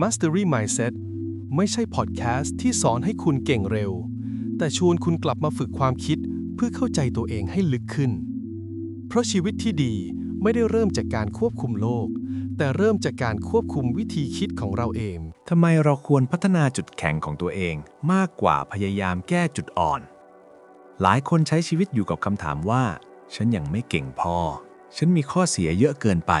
Mastery Mindset ไม่ใช่พอดแคสต์ที่สอนให้คุณเก่งเร็ว แต่ชวนคุณกลับมาฝึกความคิดเพื่อเข้าใจตัวเองให้ลึกขึ้น เพราะชีวิตที่ดีไม่ได้เริ่มจากการควบคุมโลก แต่เริ่มจากการควบคุมวิธีคิดของเราเอง ทำไมเราควรพัฒนาจุดแข็งของตัวเองมากกว่าพยายามแก้จุดอ่อน หลายคนใช้ชีวิตอยู่กับคำถามว่า ฉันยังไม่เก่งพอ ฉันมีข้อเสียเยอะเกินไป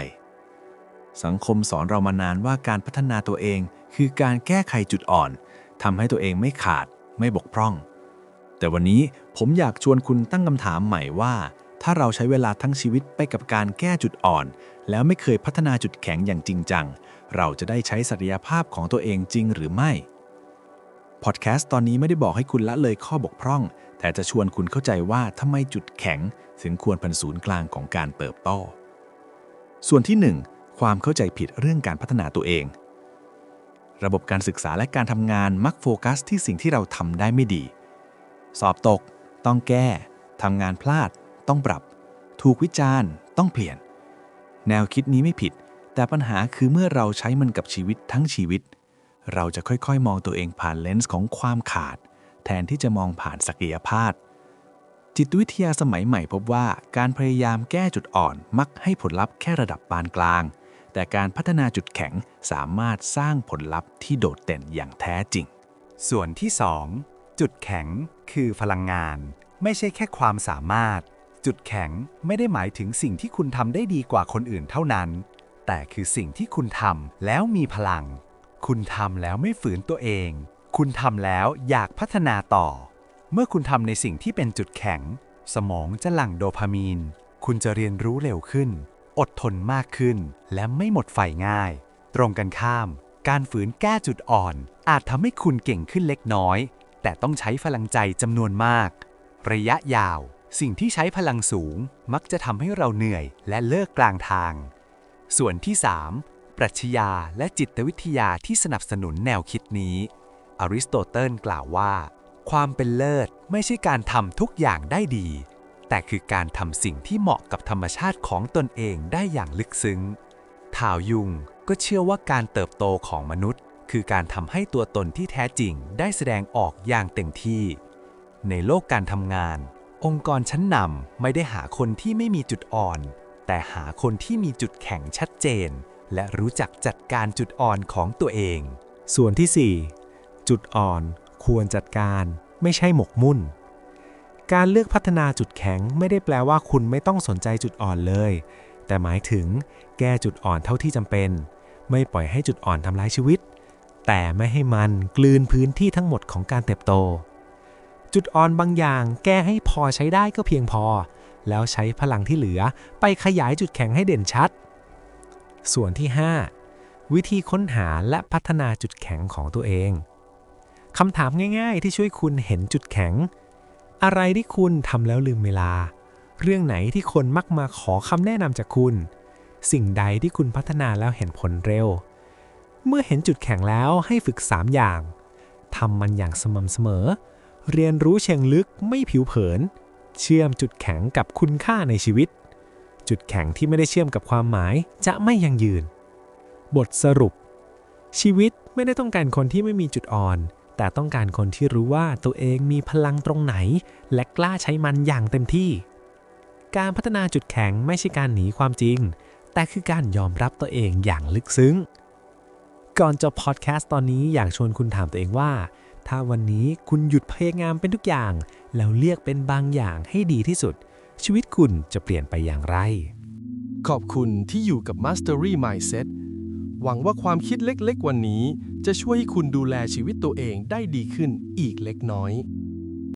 สังคมสอนเรามานานว่าการพัฒนาตัวเอง คือการแก้ไขจุดอ่อนทำให้ตัวเองไม่ขาด ไม่บกพร่อง แต่วันนี้ผมอยากชวนคุณตั้งคำถามใหม่ว่า ถ้าเราใช้เวลาทั้งชีวิตไปกับการแก้จุดอ่อน แล้วไม่เคยพัฒนาจุดแข็งอย่างจริงจัง เราจะได้ใช้ศักยภาพของตัวเองจริงหรือไม่พอดแคสต์ตอนนี้ไม่ได้บอกให้คุณละเลยข้อบกพร่อง แต่จะชวนคุณเข้าใจว่าทำไมจุดแข็ง ถึงควรเป็นศูนย์กลางของการเติบโต ส่วนที่1 ความเข้าใจผิดเรื่องการพัฒนาตัวเอง ระบบการศึกษาและการทำงานมักโฟกัสที่สิ่งที่เราทำได้ไม่ดี สอบตก ต้องแก้ทำงานพลาด ต้องปรับ ถูกวิจารณ์ ต้องเปลี่ยน แนวคิดนี้ไม่ผิด แต่ปัญหาคือเมื่อเราใช้มันกับชีวิตทั้งชีวิต เราจะค่อยๆ มองตัวเองผ่านเลนส์ของความขาด แทนที่จะมองผ่านศักยภาพจิตวิทยาสมัยใหม่พบว่าการพยายามแก้จุดอ่อนมักให้ผลลัพธ์แค่ระดับปานกลาง แต่การพัฒนาจุดแข็งสามารถสร้างผลลัพธ์ที่โดดเด่นอย่างแท้จริง ส่วนที่ 2 จุดแข็งคือพลังงาน ไม่ใช่แค่ความสามารถ จุดแข็งไม่ได้หมายถึงสิ่งที่คุณทำได้ดีกว่าคนอื่นเท่านั้น แต่คือสิ่งที่คุณทำแล้วมีพลัง คุณทำแล้วไม่ฝืนตัวเอง คุณทำแล้วอยากพัฒนาต่อ เมื่อคุณทำในสิ่งที่เป็นจุดแข็ง สมองจะหลั่งโดพามีน คุณจะเรียนรู้เร็วขึ้น อดทนมากขึ้น และไม่หมดไฟง่าย ตรงกันข้าม การฝืนแก้จุดอ่อน อาจทำให้คุณเก่งขึ้นเล็กน้อย แต่ต้องใช้พลังใจจำนวนมาก ระยะยาว สิ่งที่ใช้พลังสูง มักจะทำให้เราเหนื่อยและเลิกกลางทาง ส่วนที่ 3 ปรัชญาและจิตวิทยาที่สนับสนุนแนวคิดนี้ อริสโตเติลกล่าวว่า ความเป็นเลิศไม่ใช่การทำทุกอย่างได้ดี แต่คือการทำสิ่งที่เหมาะกับธรรมชาติของตนเองได้อย่างลึกซึ้งถ่าวยุงก็เชื่อว่าการเติบโตของมนุษย์ คือการทำให้ตัวตนที่แท้จริงได้แสดงออกอย่างเต็มที่ ในโลกการทำงาน องค์กรชั้นนำไม่ได้หาคนที่ไม่มีจุดอ่อน แต่หาคนที่มีจุดแข็งชัดเจน และรู้จักจัดการจุดอ่อนของตัวเอง ส่วนที่ 4 จุดอ่อนควรจัดการไม่ใช่หมกมุ่น การเลือกพัฒนาจุดแข็งไม่ได้แปลว่าคุณไม่ต้องสนใจจุดอ่อนเลย แต่หมายถึงแก้จุดอ่อนเท่าที่จำเป็น ไม่ปล่อยให้จุดอ่อนทำร้ายชีวิต แต่ไม่ให้มันกลืนพื้นที่ทั้งหมดของการเติบโต จุดอ่อนบางอย่างแก้ให้พอใช้ได้ก็เพียงพอ แล้วใช้พลังที่เหลือไปขยายจุดแข็งให้เด่นชัด ส่วนที่ 5 วิธีค้นหาและพัฒนาจุดแข็งของตัวเองคำถามง่าย ๆ ที่ช่วยคุณเห็นจุดแข็ง อะไรที่คุณทำแล้วลืมเวลา เรื่องไหนที่คนมักมาขอคำแนะนำจากคุณ สิ่งใดที่คุณพัฒนาแล้วเห็นผลเร็ว เมื่อเห็นจุดแข็งแล้วให้ฝึก 3 อย่างทำมันอย่างสม่ำเสมอ เรียนรู้เชิงลึกไม่ผิวเผิน เชื่อมจุดแข็งกับคุณค่าในชีวิต จุดแข็งที่ไม่ได้เชื่อมกับความหมายจะไม่ยั่งยืน บทสรุป ชีวิตไม่ได้ต้องการคนที่ไม่มีจุดอ่อน แต่ต้องการคนที่รู้ว่าตัวเองมีพลังตรงไหน และกล้าใช้มันอย่างเต็มที่ การพัฒนาจุดแข็งไม่ใช่การหนีความจริง แต่คือการยอมรับตัวเองอย่างลึกซึ้ง ก่อนจบพอดแคสต์ตอนนี้อยากชวนคุณถามตัวเองว่า ถ้าวันนี้คุณหยุดพยายามเป็นทุกอย่าง แล้วเลือกเป็นบางอย่างให้ดีที่สุด ชีวิตคุณจะเปลี่ยนไปอย่างไร ขอบคุณที่อยู่กับ Mastery Mindset หวังว่าความคิดเล็กๆ วันนี้ จะช่วยให้คุณดูแลชีวิตตัวเองได้ดีขึ้นอีกเล็กน้อย